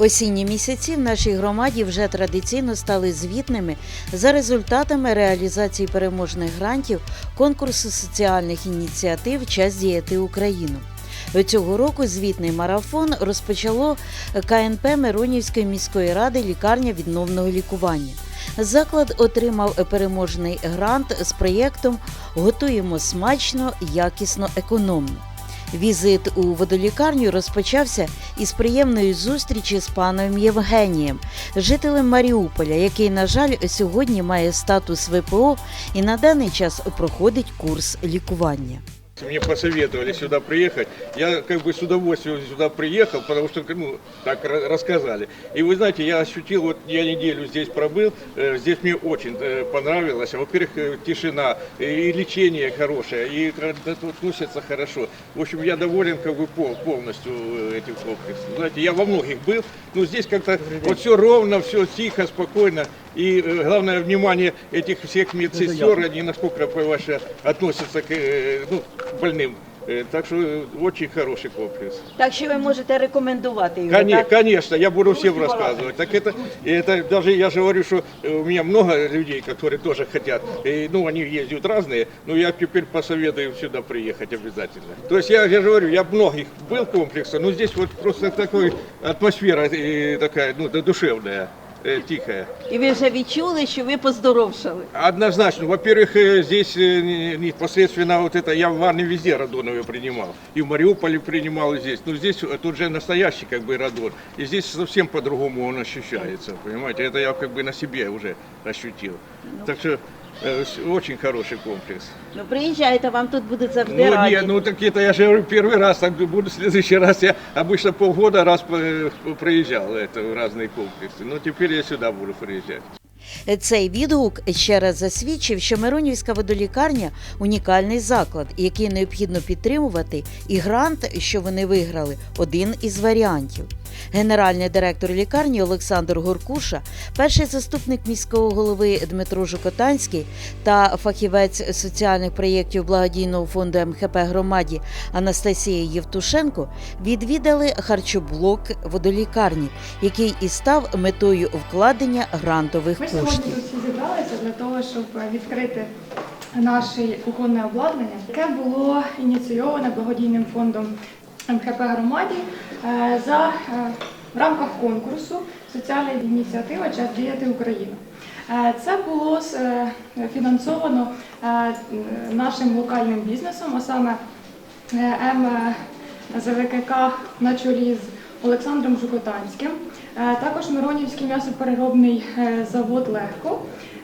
Осінні місяці в нашій громаді вже традиційно стали звітними за результатами реалізації переможних грантів конкурсу соціальних ініціатив Час діяти Україну. Цього року звітний марафон розпочало КНП Миронівської міської ради лікарня відновного лікування. Заклад отримав переможний грант з проєктом Готуємо смачно, якісно, економно. Візит у водолікарню розпочався із приємної зустрічі з паном Євгенієм, жителем Маріуполя, який, на жаль, сьогодні має статус ВПО і на даний час проходить курс лікування. Мне посоветовали сюда приехать. Я как бы с удовольствием сюда приехал, потому что, ну, так ра- рассказали. И вы знаете, я ощутил, вот я неделю здесь пробыл, э, здесь мне очень э, понравилось. Во-первых, э, тишина, и лечение хорошее, и э, относятся хорошо. В общем, я доволен как бы пол- полностью э, этим комплексом. Знаете, я во многих был, но здесь как-то вот все ровно, все тихо, спокойно. И э, главное внимание этих всех медсестер, они насколько ваше относятся к э, ну, к больным. Э, Так что э, очень хороший комплекс. Так що ви можете рекомендувати його? Коне- Конечно, я буду всем рассказывать. Так это, это даже я же говорю, что э, у меня много людей, которые тоже хотят. И, ну, они ездят разные, но я теперь посоветую сюда приехать обязательно. То есть я, я же говорю, я в многих был комплексах, но здесь вот просто такой атмосфера э, такая, ну, душевная, э, тихая. І ви вже відчули, що ви поздоровшали. Однозначно. Во-первых, э, здесь э, не- непосредственно вот это, я в Варне везде радоновые принимал. И в Мариуполе принимал и здесь. Но здесь э, тут же настоящий как бы радон. И здесь совсем по-другому он ощущается, понимаете. Это я как бы на себе уже ощутил. Так что э, с- очень хороший комплекс. Ну приїжджайте, вам тут будуть завжди Ну, раді. не, ну так это я же говорю первый раз, так буду в следующий раз. Я обычно полгода раз э, проезжал это, в разные комплексы. Но теперь я сюда буду приезжать. Цей відгук ще раз засвідчив, що Миронівська водолікарня унікальний заклад, який необхідно підтримувати, і грант, що вони виграли, один із варіантів. Генеральний директор лікарні Олександр Горкуша, перший заступник міського голови Дмитро Жукотанський та фахівець соціальних проєктів благодійного фонду МХП громаді Анастасія Євтушенко відвідали харчоблок водолікарні, який і став метою вкладення грантових Ми сьогодні тут зібралися для того, щоб відкрити наше кухонне обладнання, яке було ініційоване благодійним фондом МХП громаді за е, в рамках конкурсу Соціальна ініціатива Час діяти Україна. Е, Це було е, фінансовано е, нашим локальним бізнесом, а саме е, МЗВКК на чолі з Олександром Жукотанським. Е, Також Миронівський м'ясопереробний е, завод Легко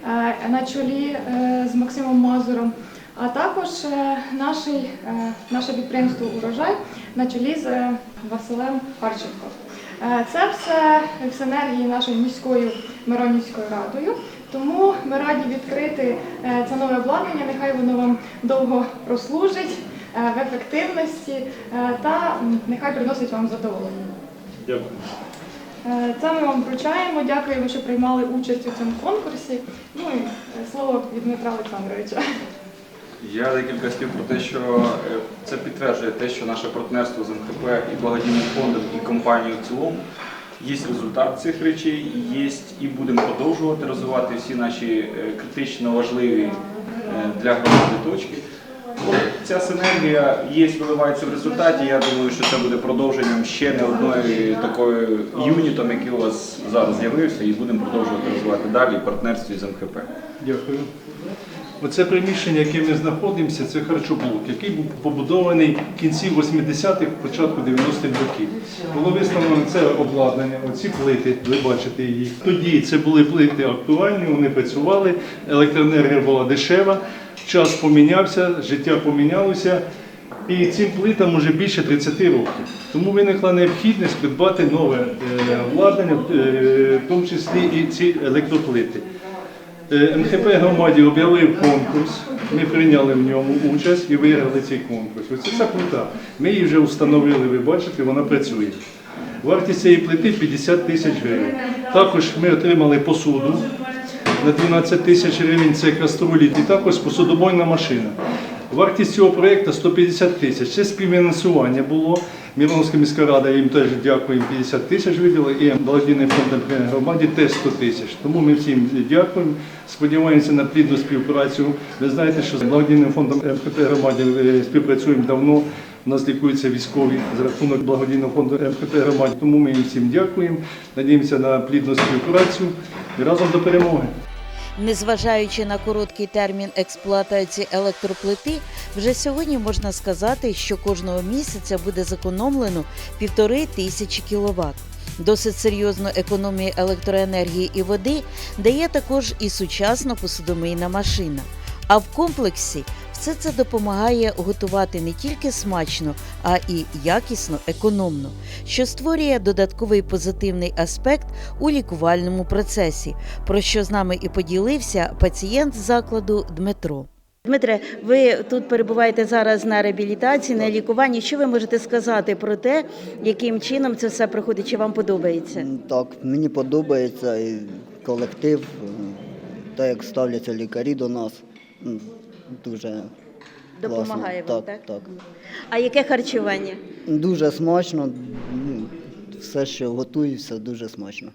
е, на чолі е, з Максимом Мазуром, а також е, е, наше підприємство Урожай на чолі з Василем Харченко. Е, Це все в синергії нашою міською Миронівською радою. Тому ми раді відкрити е, це нове обладнання. Нехай воно вам довго прослужить е, в ефективності та нехай приносить вам задоволення. Дякую. Це ми вам вручаємо. Дякуємо, що приймали участь у цьому конкурсі. Ну і слово від Дмитра Олександровича. Я декілька слів про те, що е, це підтверджує те, що наше партнерство з МХП і благодійним фондом і компанією в цілому є результат цих речей, є і будемо продовжувати розвивати всі наші е, критично важливі е, для громади точки. Ця синергія є, виливається в результаті. Я думаю, що це буде продовженням ще не одної такої юнітом, який у вас зараз з'явився, і будемо продовжувати розвивати далі партнерстві з МХП. Дякую. Оце приміщення, яке ми знаходимося, це харчоблок, який був побудований в кінці 80-х, початку 90-х років. Було виставлено це обладнання, оці плити, ви бачите їх. Тоді це були плити актуальні, вони працювали, електроенергія була дешева, час помінявся, життя помінялося. І цим плитам вже більше 30 років. Тому виникла необхідність придбати нове е, обладнання, е, в тому числі і ці електроплити. Е, МХП громаді об'явив конкурс, ми прийняли в ньому участь і виграли цей конкурс. Оце ця плита. Ми її вже встановили, ви бачите, вона працює. Вартість цієї плити 50 тисяч гривень. Також ми отримали посуду на 12 тисяч гривень, це каструлі, і також посудомойна машина. Вартість цього проєкту 150 тисяч. Це співфінансування було Міроновська міська рада їм теж дякуємо, 50 тисяч виділили, і благодійний фонд громаді теж 100 тисяч. Тому ми всім дякуємо. Сподіваємося на плідну співпрацю. Ви знаєте, що з благодійним фондом МКП громаді е, співпрацюємо давно. У нас лікуються військові за рахунок благодійного фонду МКП громаді. Тому ми їм всім дякуємо. Надіємося на плідну співпрацю і разом до перемоги. Незважаючи на короткий термін експлуатації електроплити, вже сьогодні можна сказати, що кожного місяця буде зекономлено півтори тисячі кіловат. Досить серйозну економію електроенергії і води дає також і сучасна посудомийна машина. А в комплексі все це допомагає готувати не тільки смачно, а і якісно, економно, що створює додатковий позитивний аспект у лікувальному процесі, про що з нами і поділився пацієнт закладу Дмитро. Дмитре, ви тут перебуваєте зараз на реабілітації, на лікуванні. Що ви можете сказати про те, яким чином це все проходить? Чи вам подобається? Так, мені подобається і колектив, те, як ставляться лікарі до нас. Дуже Допомагає класно. вам, так, так? так? А яке харчування? Дуже смачно. Все, що готується, дуже смачно.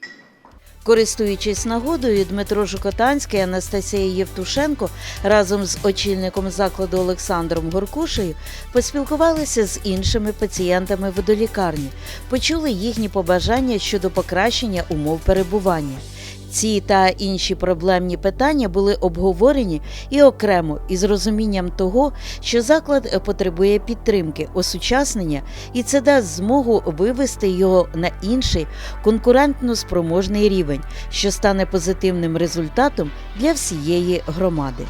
Користуючись нагодою, Дмитро Жукотанський, Анастасія Євтушенко разом з очільником закладу Олександром Горкушею поспілкувалися з іншими пацієнтами водолікарні, почули їхні побажання щодо покращення умов перебування. Ці та інші проблемні питання були обговорені і окремо із розумінням того, що заклад потребує підтримки, осучаснення, і це дасть змогу вивести його на інший конкурентно спроможний рівень, що стане позитивним результатом для всієї громади.